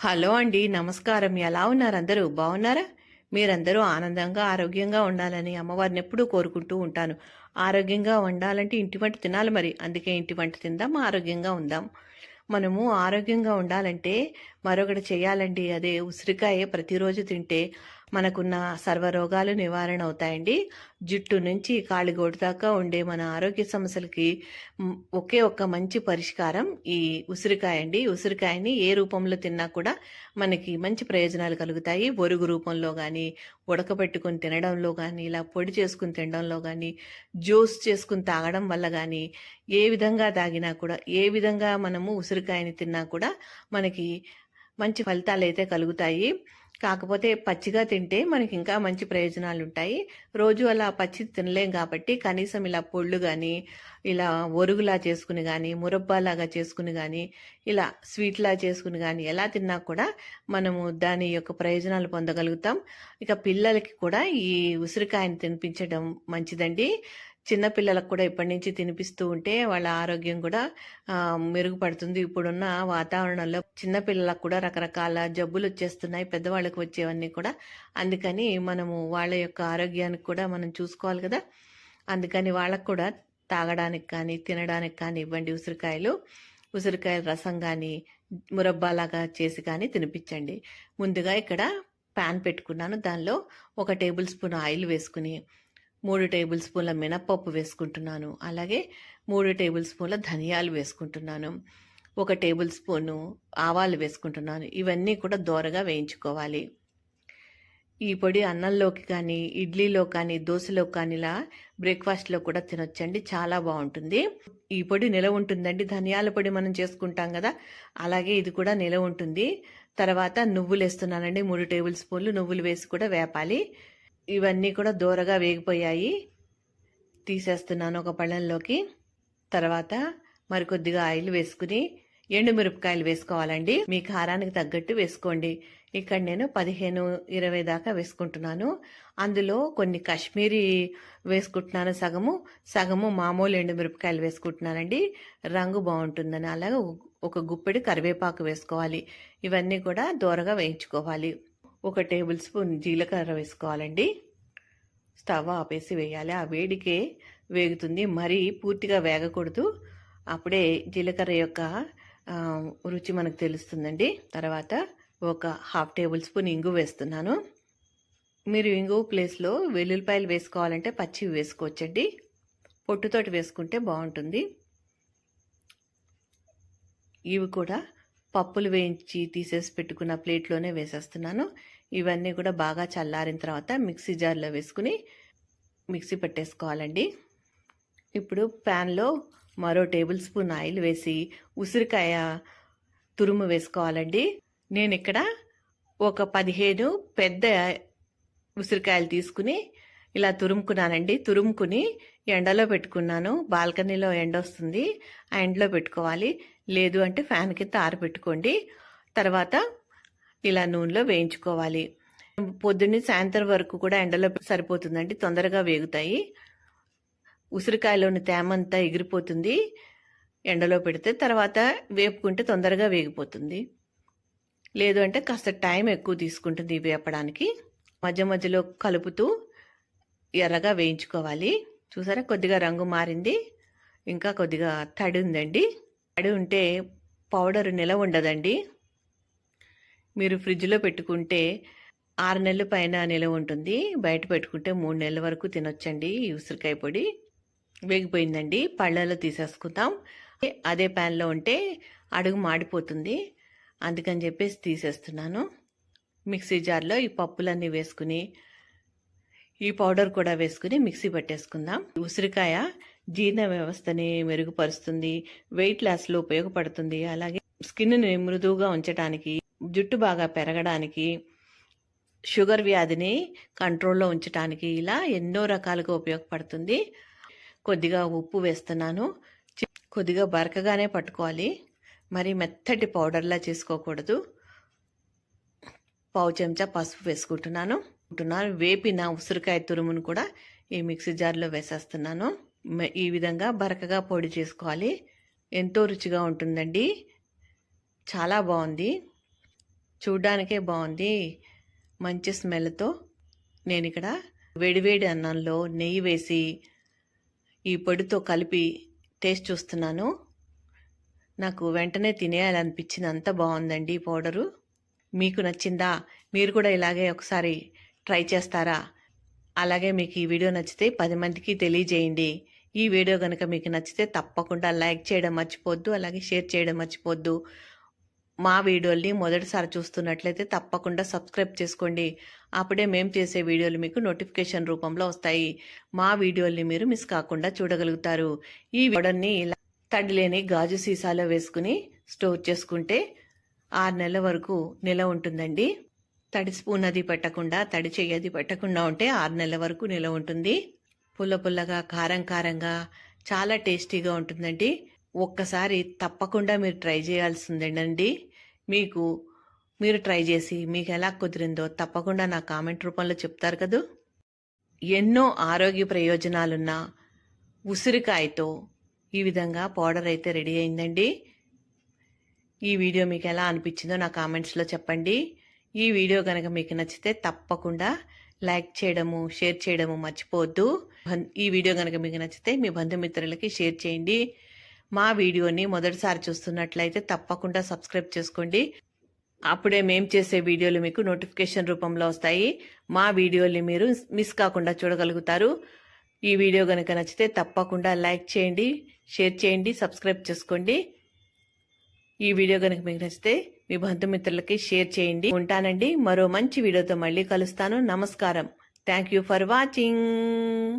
Hello అండి నమస్కారం. ఎలా ఉన్నారు అందరూ? బాగున్నారా మీరందరూ ఆనందంగా ఆరోగ్యంగా ఉండాలని అమ్మవారిని ఎప్పుడూ కోరుకుంటూ ఉంటాను. ఆరోగ్యంగా ఉండాలంటే ఇంటి వంట తినాలి మరి. అందుకే ఇంటి వంట తిందాం ఆరోగ్యంగా ఉందాం. మనము ఆరోగ్యంగా ఉండాలంటే మరొకటి చేయాలండి. అదే ఉసిరికాయ ప్రతిరోజు తింటే మనకున్న సర్వరోగాలు నివారణ అవుతాయండి. జుట్టు నుంచి కాళిగోడు దాకా ఉండే మన ఆరోగ్య సమస్యలకి ఒకే ఒక్క మంచి పరిష్కారం ఈ ఉసిరికాయ అండి. ఉసిరికాయని ఏ రూపంలో తిన్నా కూడా మనకి మంచి ప్రయోజనాలు కలుగుతాయి. బొరుగు రూపంలో కానీ ఉడకబెట్టుకుని తినడంలో కానీ ఇలా పొడి చేసుకుని తినడంలో కానీ జ్యూస్ చేసుకుని తాగడం వల్ల కానీ ఏ విధంగా తాగినా కూడా ఏ విధంగా మనము ఉసిరికాయని తిన్నా కూడా మనకి మంచి ఫలితాలు అయితే కలుగుతాయి. కాకపోతే పచ్చిగా తింటే మనకి ఇంకా మంచి ప్రయోజనాలు ఉంటాయి రోజు అలా పచ్చి తినలేం కాబట్టి కనీసం ఇలా పొళ్ళు కానీ ఇలా ఒరుగులా చేసుకుని కానీ మురబ్బాలాగా చేసుకుని కానీ ఇలా స్వీట్లా చేసుకుని కానీ ఎలా తిన్నా కూడా మనము దాని యొక్క ప్రయోజనాలు పొందగలుగుతాం. ఇక పిల్లలకి కూడా ఈ ఉసిరికాయని తినిపించడం మంచిదండి. చిన్నపిల్లలకు కూడా ఇప్పటి నుంచి తినిపిస్తూ ఉంటే వాళ్ళ ఆరోగ్యం కూడా మెరుగుపడుతుంది. ఇప్పుడున్న వాతావరణంలో చిన్నపిల్లలకు కూడా రకరకాల జబ్బులు వచ్చేస్తున్నాయి. పెద్దవాళ్ళకి వచ్చేవన్నీ కూడా. అందుకని మనము వాళ్ళ యొక్క ఆరోగ్యానికి కూడా మనం చూసుకోవాలి కదా. అందుకని వాళ్ళకు కూడా తాగడానికి కానీ తినడానికి కానీ ఇవ్వండి. ఉసిరికాయలు ఉసిరికాయల రసం కానీ మురబ్బాలాగా చేసి కానీ తినిపించండి. ముందుగా ఇక్కడ ప్యాన్ పెట్టుకున్నాను. దానిలో ఒక టేబుల్ స్పూన్ ఆయిల్ వేసుకుని మూడు టేబుల్ స్పూన్ల మినప్పప్పు వేసుకుంటున్నాను. అలాగే మూడు టేబుల్ స్పూన్ల ధనియాలు వేసుకుంటున్నాను. ఒక టేబుల్ స్పూను ఆవాలు వేసుకుంటున్నాను. ఇవన్నీ కూడా దోరగా వేయించుకోవాలి. ఈ పొడి అన్నంలోకి కానీ ఇడ్లీలో కానీ దోశలో కానీ ఇలా బ్రేక్ఫాస్ట్లో కూడా తినొచ్చండి. చాలా బాగుంటుంది. ఈ పొడి నిలవ ఉంటుందండి. ధనియాల పొడి మనం చేసుకుంటాం కదా. అలాగే ఇది కూడా నిలవ ఉంటుంది. తర్వాత నువ్వులు వేస్తున్నానండి మూడు టేబుల్ స్పూన్లు నువ్వులు వేసి కూడా వేపాలి. ఇవన్నీ కూడా దూరగా వేగిపోయాయి. తీసేస్తున్నాను ఒక పళ్ళంలోకి. తర్వాత మరికొద్దిగా ఆయిల్ వేసుకుని ఎండుమిరపకాయలు వేసుకోవాలండి. మీ కారానికి తగ్గట్టు వేసుకోండి. ఇక్కడ నేను పదిహేను ఇరవై దాకా వేసుకుంటున్నాను. అందులో కొన్ని కాశ్మీరీ వేసుకుంటున్నాను సగము. సగము మామూలు ఎండుమిరపకాయలు వేసుకుంటున్నానండి. రంగు బాగుంటుందని. అలాగే ఒక గుప్పెడి కరివేపాకు వేసుకోవాలి. ఇవన్నీ కూడా దూరగా వేయించుకోవాలి. ఒక టేబుల్ స్పూన్ జీలకర్ర వేసుకోవాలండి. స్టవ్ ఆపేసి వేయాలి. ఆ వేడికే వేగుతుంది. మరీ పూర్తిగా వేగకూడదు. అప్పుడే జీలకర్ర యొక్క రుచి మనకు తెలుస్తుందండి. తర్వాత ఒక హాఫ్ టేబుల్ స్పూన్ ఇంగు వేస్తున్నాను. మీరు ఇంగు ప్లేస్లో వెల్లుల్లిపాయలు వేసుకోవాలంటే పచ్చివి వేసుకోవచ్చండి. పొట్టుతోటి వేసుకుంటే బాగుంటుంది. ఇవి కూడా పప్పులు వేయించి తీసేసి పెట్టుకున్న ప్లేట్లోనే వేసేస్తున్నాను. ఇవన్నీ కూడా బాగా చల్లారిన తర్వాత మిక్సీ జార్లో వేసుకుని మిక్సీ పెట్టేసుకోవాలండి. ఇప్పుడు ప్యాన్లో మరో టేబుల్ స్పూన్ ఆయిల్ వేసి ఉసిరికాయ తురుము వేసుకోవాలండి. నేను ఇక్కడ ఒక పదిహేను పెద్ద ఉసిరికాయలు తీసుకుని ఇలా తురుముకున్నానండి. తురుముకుని ఎండలో పెట్టుకున్నాను. బాల్కనీలో ఎండ వస్తుంది ఆ ఎండలో పెట్టుకోవాలి. లేదు అంటే ఫ్యాన్ కింద ఆరబెట్టుకోండి. తర్వాత ఇలా నూనెలో వేయించుకోవాలి. పొద్దున్నే సాయంత్రం వరకు కూడా ఎండలో సరిపోతుందండి. తొందరగా వేగుతాయి. ఉసిరికాయలోని తేమ అంతా ఎగిరిపోతుంది. ఎండలో పెడితే తర్వాత వేపుకుంటే తొందరగా వేగిపోతుంది. లేదు అంటే కాస్త టైం ఎక్కువ తీసుకుంటుంది వేపడానికి. మధ్య మధ్యలో కలుపుతూ ఎర్రగా వేయించుకోవాలి. చూసారా? కొద్దిగా రంగు మారింది. ఇంకా కొద్దిగా తడి ఉందండి. తడి ఉంటే పౌడర్ నిలవ ఉండదండి. మీరు ఫ్రిడ్జ్లో పెట్టుకుంటే ఆరు నెలల పైన నిలవ ఉంటుంది. బయట పెట్టుకుంటే మూడు నెలల వరకు తినొచ్చండి ఈ ఉసిరికాయ పొడి. వేగిపోయిందండి. పళ్ళలో తీసేసుకుందాం. అదే ప్యాన్లో ఉంటే అడుగు మాడిపోతుంది. అందుకని చెప్పేసి తీసేస్తున్నాను. మిక్సీ జార్లో ఈ పప్పులన్నీ వేసుకుని ఈ పౌడర్ కూడా వేసుకుని మిక్సీ పట్టేసుకుందాం. ఉసిరికాయ జీర్ణ వ్యవస్థని మెరుగుపరుస్తుంది వెయిట్ లాస్లో ఉపయోగపడుతుంది. అలాగే స్కిన్ని మృదువుగా ఉంచడానికి జుట్టు బాగా పెరగడానికి షుగర్ వ్యాధిని కంట్రోల్లో ఉంచడానికి ఇలా ఎన్నో రకాలుగా ఉపయోగపడుతుంది. కొద్దిగా ఉప్పు వేస్తున్నాను. కొద్దిగా బరకగానే పట్టుకోవాలి. మరి మెత్తటి పౌడర్లా చేసుకోకూడదు. పావు చెంచా పసుపు వేసుకుంటున్నాను. అనుకుంటున్నాను. వేపిన ఉసిరికాయ తురుమును కూడా ఈ మిక్సీ జార్లో వేసేస్తున్నాను. ఈ విధంగా బరకగా పొడి చేసుకోవాలి. ఎంతో రుచిగా ఉంటుందండి. చాలా బాగుంది. చూడ్డానికే బాగుంది. మంచి స్మెల్తో నేను ఇక్కడ వేడివేడి అన్నంలో నెయ్యి వేసి ఈ పొడితో కలిపి టేస్ట్ చూస్తున్నాను. నాకు వెంటనే తినేయాలనిపించింది అంత బాగుందండి ఈ పౌడరు. మీకు నచ్చిందా? మీరు కూడా ఇలాగే ఒకసారి ట్రై చేస్తారా? అలాగే మీకు ఈ వీడియో నచ్చితే పది మందికి తెలియజేయండి. ఈ వీడియో కనుక మీకు నచ్చితే తప్పకుండా లైక్ చేయడం మర్చిపోద్దు అలాగే షేర్ చేయడం మర్చిపోద్దు మా వీడియోల్ని మొదటిసారి చూస్తున్నట్లయితే తప్పకుండా సబ్స్క్రైబ్ చేసుకోండి. అప్పుడే మేము చేసే వీడియోలు మీకు నోటిఫికేషన్ రూపంలో వస్తాయి. మా వీడియోల్ని మీరు మిస్ కాకుండా చూడగలుగుతారు. ఈ వీడియోని ఇలా గాజు సీసాలో వేసుకుని స్టోర్ చేసుకుంటే ఆరు నెలల వరకు నిల ఉంటుందండి. తడి స్పూన్ అది పెట్టకుండా తడి చెయ్యి అది పెట్టకుండా ఉంటే ఆరు నెలల వరకు నిలవ ఉంటుంది. పుల్ల పుల్లగా కారం కారంగా చాలా టేస్టీగా ఉంటుందండి. ఒక్కసారి తప్పకుండా మీరు ట్రై చేయాల్సిందేనండి. మీకు మీరు ట్రై చేసి మీకు ఎలా కుదిరిందో తప్పకుండా నా కామెంట్ రూపంలో చెప్తారు కదూ. ఎన్నో ఆరోగ్య ప్రయోజనాలున్న ఉసిరికాయతో ఈ విధంగా పౌడర్ అయితే రెడీ అయిందండి. ఈ వీడియో మీకు ఎలా అనిపించిందో నా కామెంట్స్లో చెప్పండి. ఈ వీడియో కనుక మీకు నచ్చితే తప్పకుండా లైక్ చేయడము షేర్ చేయడము మర్చిపోవద్దు. ఈ వీడియో కనుక మీకు నచ్చితే మీ బంధుమిత్రులకి షేర్ చేయండి. మా వీడియోని మొదటిసారి చూస్తున్నట్లయితే తప్పకుండా సబ్స్క్రైబ్ చేసుకోండి. అప్పుడే మేము చేసే వీడియోలు మీకు నోటిఫికేషన్ రూపంలో వస్తాయి. మా వీడియోని మీరు మిస్ కాకుండా చూడగలుగుతారు. ఈ వీడియో కనుక నచ్చితే తప్పకుండా లైక్ చేయండి షేర్ చేయండి సబ్స్క్రైబ్ చేసుకోండి. ఈ వీడియో కనుక మీకు నచ్చితే మీ బంధుమిత్రులకి షేర్ చేయండి. ఉంటానండి. మరో మంచి వీడియోతో మళ్ళీ కలుస్తాను. నమస్కారం. Thank you for watching